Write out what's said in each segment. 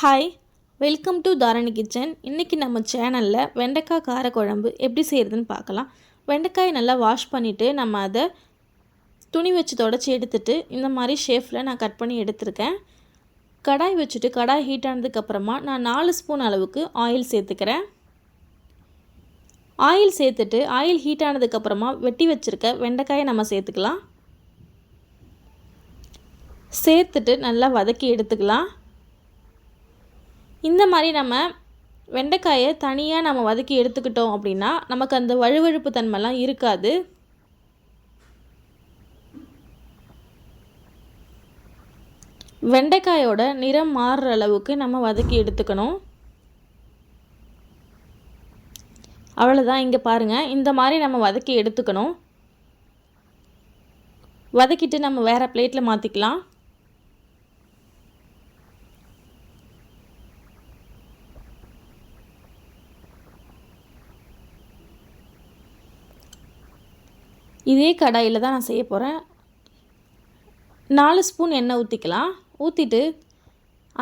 Hi welcome to Dharani kitchen இன்றைக்கி நம்ம சேனலில் வெண்டைக்காய் காரக்குழம்பு எப்படி செய்கிறதுன்னு பார்க்கலாம். வெண்டைக்காயை நல்லா வாஷ் பண்ணிவிட்டு நம்ம அதை துணி வச்சு தொடச்சி எடுத்துட்டு இந்த மாதிரி ஷேஃபில் நான் கட் பண்ணி எடுத்திருக்கேன். கடாய் வச்சுட்டு கடாய் ஹீட் ஆனதுக்கப்புறமா நான் நாலு ஸ்பூன் அளவுக்கு ஆயில் சேர்த்துக்கிறேன். ஆயில் சேர்த்துட்டு ஆயில் ஹீட் ஆனதுக்கப்புறமா வெட்டி வச்சுருக்க வெண்டைக்காயை நம்ம சேர்த்துக்கலாம். சேர்த்துட்டு நல்லா வதக்கி எடுத்துக்கலாம். இந்த மாதிரி நம்ம வெண்டைக்காயை தனியாக நம்ம வதக்கி எடுத்துக்கிட்டோம் அப்படின்னா நமக்கு அந்த வழுவழுப்பு தன்மைலாம் இருக்காது. வெண்டைக்காயோட நிறம் மாறுற அளவுக்கு நம்ம வதக்கி எடுத்துக்கணும். அவ்வளோதான் இங்கே பாருங்கள் இந்த மாதிரி நம்ம வதக்கி எடுத்துக்கணும். வதக்கிட்டு நம்ம வேறு பிளேட்டில் மாற்றிக்கலாம் இதே கடாயில் தான் நான் செய்ய போகிறேன் நாலு ஸ்பூன் எண்ணெய் ஊற்றிக்கலாம் ஊற்றிட்டு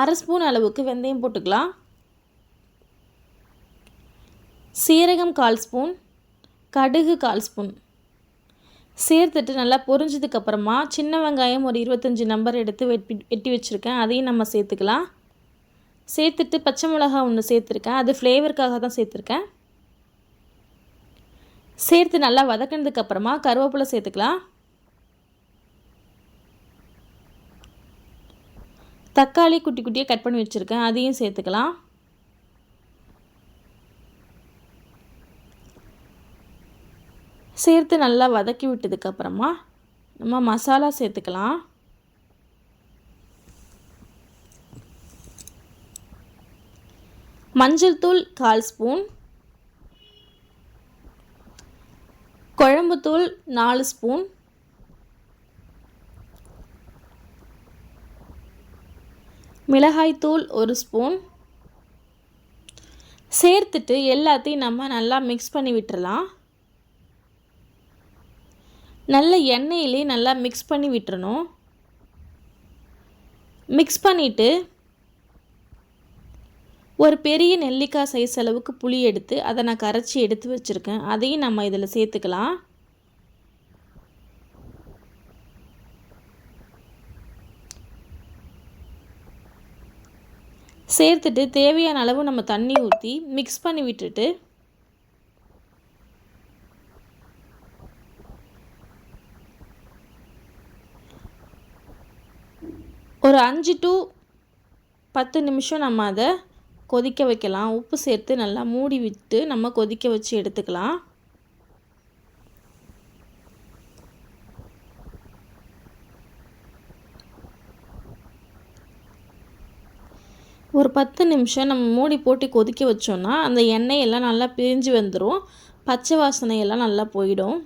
அரை ஸ்பூன் அளவுக்கு வெந்தயம் போட்டுக்கலாம். சீரகம் கால் ஸ்பூன் கடுகு கால் ஸ்பூன். சேர்த்துட்டு நல்லா பொரிஞ்சதுக்கப்புறமா சின்ன வெங்காயம் ஒரு இருபத்தஞ்சி நம்பர் எடுத்து வெட்டி வெட்டி வச்சுருக்கேன். அதையும் நம்ம சேர்த்துக்கலாம். சேர்த்துட்டு பச்சை மிளகா ஒன்று சேர்த்துருக்கேன். அது ஃப்ளேவருக்காக தான் சேர்த்துருக்கேன். சேர்த்து நல்லா வதக்கினதுக்கு அப்புறமா கருவேப்பிலை சேர்த்துக்கலாம். தக்காளி குட்டி குட்டியாக கட் பண்ணி வச்சுருக்கேன். அதையும் சேர்த்துக்கலாம். சேர்த்து நல்லா வதக்கி விட்டதுக்கப்புறமா நம்ம மசாலா சேர்த்துக்கலாம். மஞ்சள் தூள் கால் ஸ்பூன். குழம்புத்தூள் நாலு ஸ்பூன். மிளகாய்த்தூள் ஒரு ஸ்பூன். சேர்த்துட்டு எல்லாத்தையும் நம்ம நல்லா மிக்ஸ் பண்ணி விட்டுறலாம். நல்ல எண்ணெயிலே நல்லா மிக்ஸ் பண்ணி விட்டுறணும். மிக்ஸ் பண்ணிவிட்டு ஒரு பெரிய நெல்லிக்காய் சைஸ் அளவுக்கு புளி எடுத்து அதை நான் கரைச்சி எடுத்து வச்சுருக்கேன். அதையும் நம்ம இதில் சேர்த்துக்கலாம். சேர்த்துட்டு தேவையான அளவு நம்ம தண்ணி ஊற்றி மிக்ஸ் பண்ணி விட்டுட்டு ஒரு அஞ்சு டு பத்து நிமிஷம் நம்ம அதை கொதிக்க வைக்கலாம். உப்பு சேர்த்து நல்லா மூடி விட்டு நம்ம கொதிக்க வச்சு எடுத்துக்கலாம். ஒரு பத்து நிமிஷம் நம்ம மூடி போட்டு கொதிக்க வச்சோன்னா அந்த எண்ணெய் எல்லாம் நல்லா பிரிஞ்சு வந்துடும் பச்சை வாசனையெல்லாம் நல்லா போயிடும்.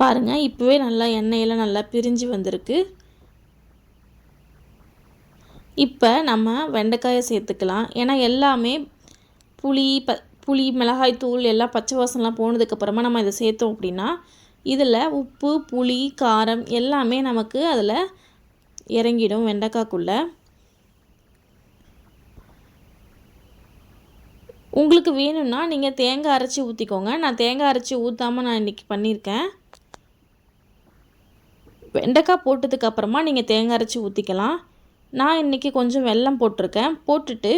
பாருங்கள் இப்போவே நல்லா எண்ணெயெல்லாம் நல்லா பிரிஞ்சு வந்திருக்கு. இப்போ நம்ம வெண்டைக்காயை சேர்த்துக்கலாம். ஏன்னா எல்லாமே புளி ப புளி மிளகாய் தூள் எல்லாம் பச்சை வாசனெலாம் போனதுக்கப்புறமா நம்ம இதை சேர்த்தோம் அப்படின்னா இதில் உப்பு புளி காரம் எல்லாமே நமக்கு அதில் இறங்கிடும் வெண்டைக்காய்க்குள்ளே உங்களுக்கு வேணும்னா நீங்கள் தேங்காய் அரைச்சி ஊற்றிக்கோங்க நான் தேங்காய் அரைச்சி ஊற்றாமல் நான் இன்றைக்கி பண்ணியிருக்கேன். வெண்டைக்காய் போட்டதுக்கப்புறமா நீங்கள் தேங்காய் அரைச்சி ஊற்றிக்கலாம் நான் இன்றைக்கி கொஞ்சம் வெல்லம் போட்டிருக்கேன். போட்டுட்டு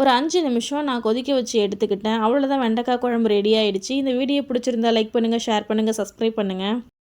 ஒரு அஞ்சு நிமிஷம் நான் கொதிக்க வச்சு எடுத்துக்கிட்டேன். அவ்வளோதான் வெண்டைக்காய் குழம்பு ரெடி ஆகிடுச்சு இந்த வீடியோ பிடிச்சிருந்தா லைக் பண்ணுங்கள் ஷேர் பண்ணுங்கள் சப்ஸ்கிரைப் பண்ணுங்கள்